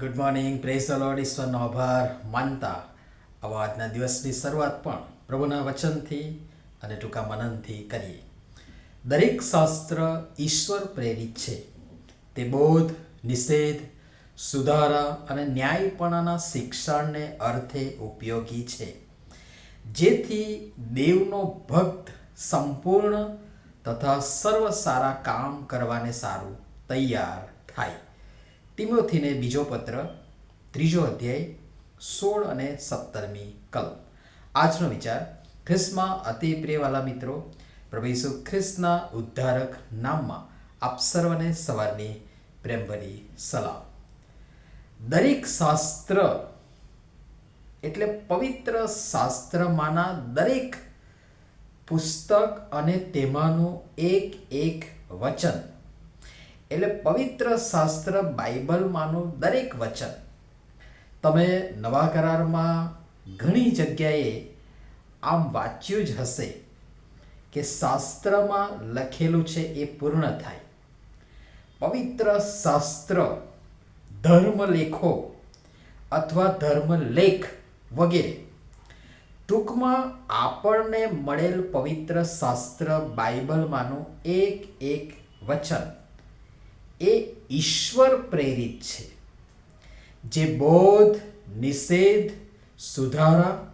Good morning press અલોડ ઈશ્વરનો આભાર માનતા આવા આજના દિવસની શરૂઆત પણ પ્રભુના વચનથી અને ટૂંકા મનનથી કરીએ. દરેક શાસ્ત્ર ઈશ્વર પ્રેરિત છે. તે બોધ, નિષેધ, સુધારા અને ન્યાયપણાના શિક્ષણને અર્થે ઉપયોગી છે. જેથી દેવનો ભક્ત સંપૂર્ણ તથા સર્વ સારા કામ કરવાને સારું તૈયાર થાય. તિમોથીને બીજો પત્ર, ત્રીજો અધ્યાય, સોળ અને સત્તરમી કલમ. આજનો વિચાર, ખ્રિસ્તમાં અતિ પ્રિયવાલા મિત્રો, પ્રભુ ઈસુ ખ્રિસ્તના ઉદ્ધારક નામમાં આપ સર્વને સવારની પ્રેમભરી સલામ. દરેક શાસ્ત્ર એટલે પવિત્ર શાસ્ત્રમાંના દરેક પુસ્તક અને તેમાંનું એક એક વચન એટલે પવિત્ર શાસ્ત્ર બાઇબલમાંનું દરેક વચન. તમે નવા કરારમાં ઘણી જગ્યાએ આમ વાંચ્યું જ હશે કે શાસ્ત્રમાં લખેલું છે એ પૂર્ણ થાય. પવિત્ર શાસ્ત્ર, ધર્મલેખો અથવા ધર્મલેખ વગેરે. ટૂંકમાં આપણને મળેલ પવિત્ર શાસ્ત્ર બાઇબલમાંનું એક એક વચન. એ ઈશ્વર પ્રેરિત છે. જે બોધ, નિષેધ, સુધારા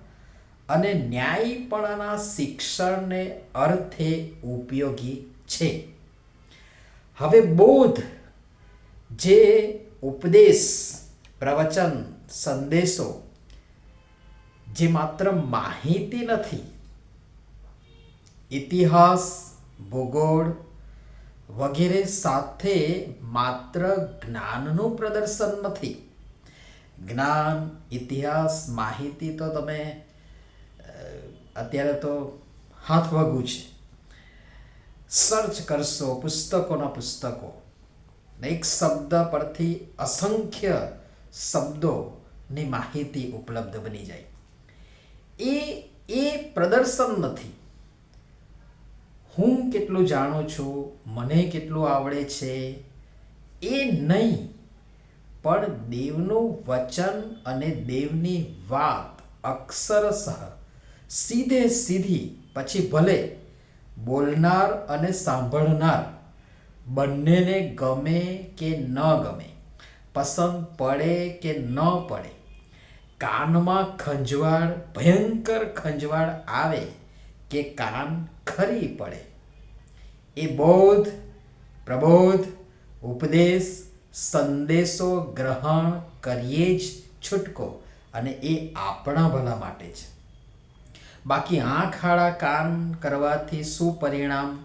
અને ન્યાયપણાના શિક્ષણને અર્થે ઉપયોગી છે. હવે બોધ, જે ઉપદેશ, પ્રવચન, સંદેશો, જે માત્ર માહિતી નથી, ઇતિહાસ, ભૂગોળ વગેરે સાથે માત્ર જ્ઞાનનું પ્રદર્શન નથી. જ્ઞાન, ઇતિહાસ, માહિતી તો તમે અત્યારે તો હાથ વગું છે. સર્ચ કરશો પુસ્તકોના પુસ્તકો. એક શબ્દ પરથી અસંખ્ય શબ્દોની માહિતી ઉપલબ્ધ બની જાય. એ એ પ્રદર્શન નથી. હું કેટલું જાણું છું, મને કેટલું આવડે છે, એ નહીં. પણ દેવનું વચન અને દેવની વાત અક્ષરશઃ સીધે સીધી, પછી ભલે બોલનાર અને સાંભળનાર, બંનેને ગમે કે ન ગમે, પસંદ પડે કે ન પડે. કાનમાં ખંજવાળ, ભયંકર ખંજવાળ આવે. કે કાન ખરી પડે. એ બોધ, પ્રબોધ, ઉપદેશ, સંદેશો ગ્રહણ કરીએ જ છૂટકો અને એ આપણા ભલા માટે છે. બાકી આંખ આડા કાન કરવાથી શું પરિણામ?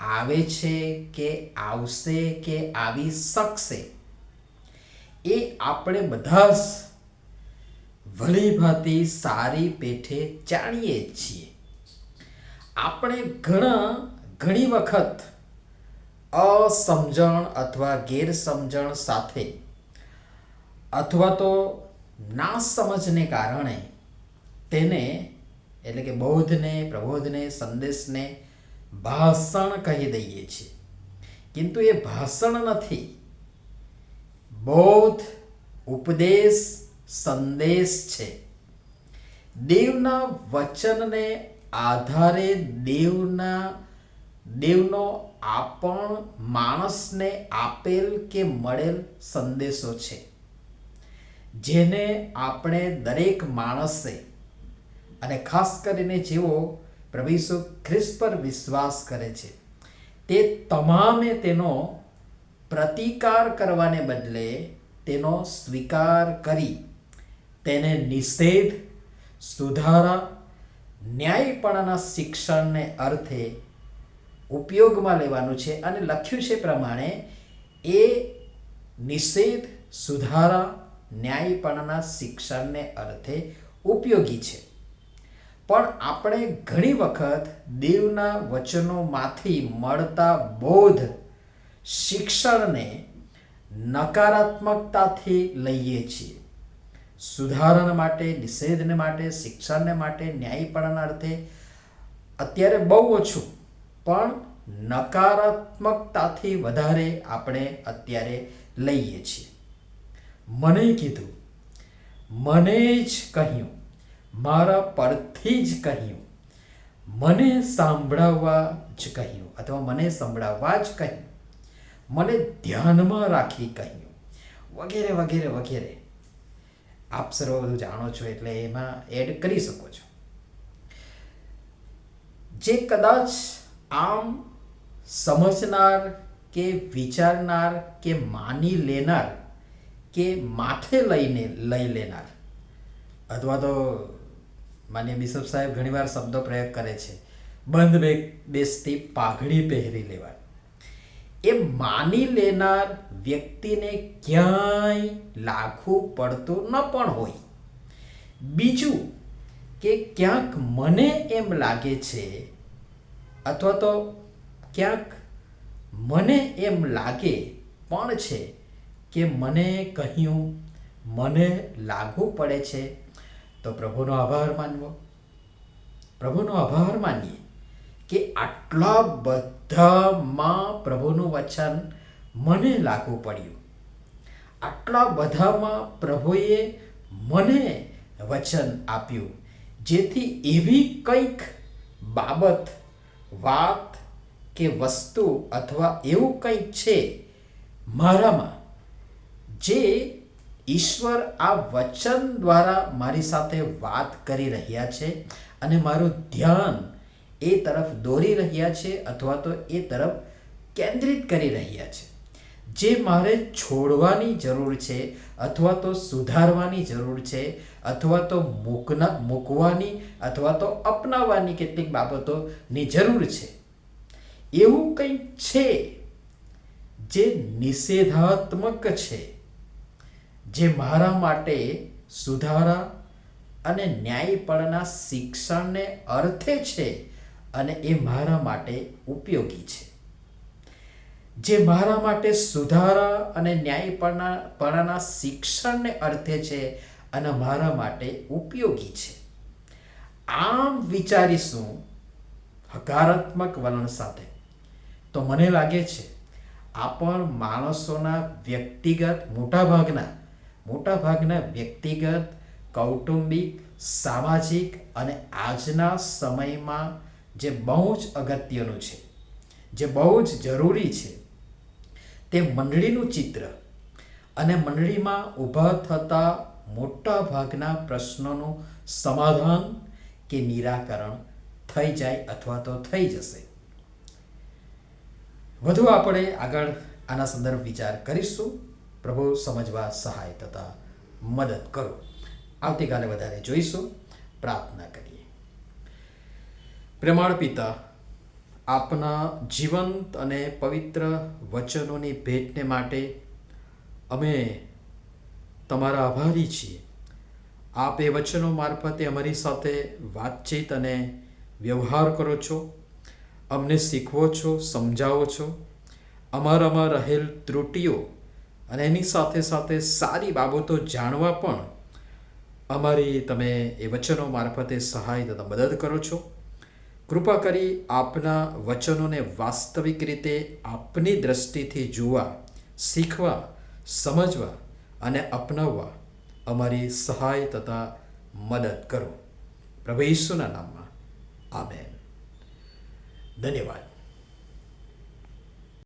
આવે છે કે આવશે કે આવી શકશે? એ આપણે બધા જ ભલીભાંતિ સારી પેઠે જાણીએ છીએ. આપણે ઘણા, ઘણી વખત અસમજણ અથવા ગેરસમજણ સાથે અથવા તો ના સમજને કારણે તેને, એટલે કે બૌદ્ધને પ્રબોધને, સંદેશને ભાષણ કહી દઈએ છીએ. કિંતુ એ ભાષણ નથી. બૌદ્ધ ઉપદેશ, સંદેશ છે. દેવના વચનને આધારે દેવના, દેવનો આપણ માણસને આપેલ કે મળેલ સંદેશો છે. જેને આપણે દરેક માણસે અને ખાસ કરીને જેઓ પ્રભુ ખ્રિસ્ત પર વિશ્વાસ કરે છે, તે તમામે તેનો પ્રતિકાર કરવાને બદલે તેનો સ્વીકાર કરી, તેને નિષેધ, સુધારા ન્યાયપણાના શિક્ષણને અર્થે ઉપયોગમાં લેવાનું છે અને લખ્યું છે પ્રમાણે, એ નિષેધ, સુધારા ન્યાયપણાના શિક્ષણને અર્થે ઉપયોગી છે. પણ આપણે ઘણી વખત દેવના વચનોમાંથી મળતા બોધ શિક્ષણને નકારાત્મકતાથી લઈએ છીએ. સુધારણ માટે, નિષેધને માટે શિક્ષણને માટે ન્યાયપણાના અર્થે અત્યારે બહુ ઓછું, પણ નકારાત્મકતાથી વધારે આપણે અત્યારે લઈએ છીએ. મને કીધું, મને જ કહ્યું, મારા પરથી જ કહ્યું, મને સાંભળાવવા જ કહ્યું, અથવા મને સંભળાવવા જ કહ્યું, મને ધ્યાનમાં રાખી કહ્યું, વગેરે વગેરે વગેરે. આપ સર્વ બધું જાણો છો એટલે એમાં એડ કરી શકો છો. જે કદાચ આમ સમજનાર કે વિચારનાર કે માની લેનાર કે માથે લઈને લઈ લેનાર, અથવા તો માન્ય બિશપ સાહેબ ઘણીવાર શબ્દો પ્રયોગ કરે છે, બંધ બે બેસતી પાઘડી પહેરી લેવા એ માની લેનાર વ્યક્તિને ક્યાંય લાખું પડતું ન પણ હોય. બીજું કે ક્યાંક મને એમ લાગે છે અથવા તો ક્યાંક મને એમ લાગે પણ છે કે મને કહ્યું, મને લાગુ પડે છે. તો પ્રભુનો આભાર માનવો. પ્રભુનો આભાર માનીએ કે આટલા બધામાં પ્રભુનું વચન મને લાગુ પડ્યું. આટલા બધામાં પ્રભુએ મને વચન આપ્યું, જેથી એવી કંઈક બાબત, વાત કે વસ્તુ અથવા એવું કંઈક છે મારામાં, જે ઈશ્વર આ વચન દ્વારા મારી સાથે વાત કરી રહ્યા છે અને મારું ધ્યાન એ તરફ દોરી રહ્યા છે અથવા તો એ તરફ કેન્દ્રિત કરી રહ્યા છે. જે મારે છોડવાની જરૂર છે અથવા તો સુધારવાની જરૂર છે અથવા તો મૂકના, મૂકવાની અથવા તો અપનાવવાની કેટલીક બાબતોની જરૂર છે. એવું કંઈક છે જે નિષેધાત્મક છે, જે મારા માટે સુધારા અને ન્યાયપણના શિક્ષણને અર્થે છે અને એ મારા માટે ઉપયોગી છે? જે મારા માટે સુધારા અને ન્યાયપણના, પણાના શિક્ષણને અર્થે છે અને મારા માટે ઉપયોગી છે. આમ વિચારીશું હકારાત્મક વલણ સાથે. તો મને લાગે છે, આ પણ માણસોના વ્યક્તિગત, મોટાભાગના મોટાભાગના વ્યક્તિગત, કૌટુંબિક, સામાજિક અને આજના સમયમાં જે બહુ જ અગત્યનું છે, જે બહુ જ જરૂરી છે તે મંડળીનું ચિત્ર. અને મંડળીમાં ઊભા થતા મોટા ભાગના પ્રશ્નોનું સમાધાન કે નિરાકરણ થઈ જાય અથવા તો થઈ જશે. વધુ આપણે આગળ આના સંદર્ભ વિચાર કરીશું. પ્રભુ સમજવા સહાય તથા મદદ કરો. આવતીકાલે વધારે જોઈશું. પ્રાર્થના કરીએ. પ્રેમાળ પિતા આપના જીવંત અને પવિત્ર વચનોની ભેટને માટે અમે તમારા આભારી છીએ. આપ એ વચનો મારફતે અમારી સાથે વાતચીત અને વ્યવહાર કરો છો. અમને શીખવો છો, સમજાવો છો. અમારામાં રહેલ ત્રુટિઓ અને એની સાથે સાથે સારી બાબતો જાણવા પણ અમારી તમે એ વચનો મારફતે સહાય તથા મદદ કરો છો. કૃપા કરી આપના વચનોને વાસ્તવિક રીતે આપની દ્રષ્ટિથી જોવા, શીખવા, સમજવા અને અપનાવવા અમારી સહાય તથા મદદ કરો. પ્રભુ ઈસુના નામમાં. આમેન. ધન્યવાદ.